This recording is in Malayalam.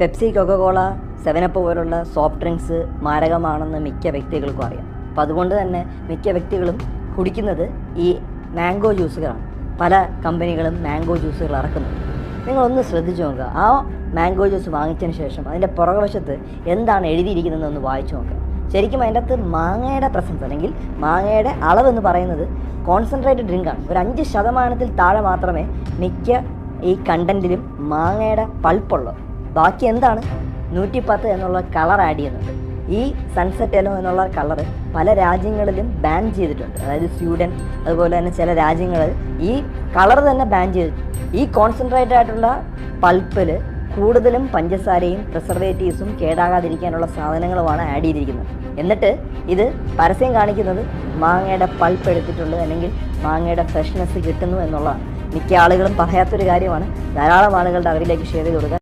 Pepsi Coca Cola seven up പോലുള്ള സോഫ്റ്റ് ഡ്രിങ്ക്സ് മാരകമാണെന്ന് മിക്ക വ്യക്തികൾക്കും അറിയാം. അപ്പോൾ അതുകൊണ്ട് തന്നെ മിക്ക വ്യക്തികളും കുടിക്കുന്നത് ഈ മാംഗോ ജ്യൂസുകളാണ്. പല കമ്പനികളും മാംഗോ ജ്യൂസുകൾ ഇറക്കുന്നുണ്ട് നിങ്ങളൊന്ന് ശ്രദ്ധിച്ചു നോക്കുക. ആ മാംഗോ ജ്യൂസ് വാങ്ങിച്ചതിന് ശേഷം അതിന്റെ പുറകുവശത്ത് എന്താണ് എഴുതിയിരിക്കുന്നതെന്ന് വായിച്ചു നോക്കുക. ശരിക്കും അതിന്റെ അകത്ത് മാങ്ങയുടെ പ്രസൻസ് അല്ലെങ്കിൽ മാങ്ങയുടെ അളവെന്ന് പറയുന്നത് കോൺസെൻട്രേറ്റഡ് ഡ്രിങ്കാണ്. ഒരു അഞ്ച് ശതമാനത്തിൽ താഴെ മാത്രമേ മിക്ക ഈ കണ്ടന്റിലും മാങ്ങയുടെ പൾപ്പുള്ളൂ. ബാക്കി എന്താണ്? നൂറ്റി പത്ത് എന്നുള്ള കളർ ആഡ് ചെയ്യുന്നുണ്ട്. ഈ സൺസെറ്റ് എന്നുള്ള കളർ പല രാജ്യങ്ങളിലും ബാൻ ചെയ്തിട്ടുണ്ട്. അതായത് സ്വീഡൻ അതുപോലെ തന്നെ ചില രാജ്യങ്ങളിൽ ഈ കളർ തന്നെ ബാൻ ചെയ്തു ഈ കോൺസെൻട്രേറ്റഡ് ആയിട്ടുള്ള പൾപ്പിൽ കൂടുതലും പഞ്ചസാരയും പ്രിസർവേറ്റീവ്സും കേടാകാതിരിക്കാനുള്ള സാധനങ്ങളുമാണ് ആഡ് ചെയ്തിരിക്കുന്നത്. എന്നിട്ട് ഇത് പരസ്യം കാണിക്കുന്നത് മാങ്ങയുടെ പൾപ്പ് എടുത്തിട്ടുള്ളൂ അല്ലെങ്കിൽ മാങ്ങയുടെ ഫ്രഷ്നെസ് കിട്ടുന്നു എന്നുള്ളതാണ്. മിക്ക ആളുകളും പറയാത്തൊരു കാര്യമാണ്. ധാരാളം ആളുകളുടെ അറിവിലേക്ക് ഷെയർ ചെയ്ത് കൊടുക്കുക.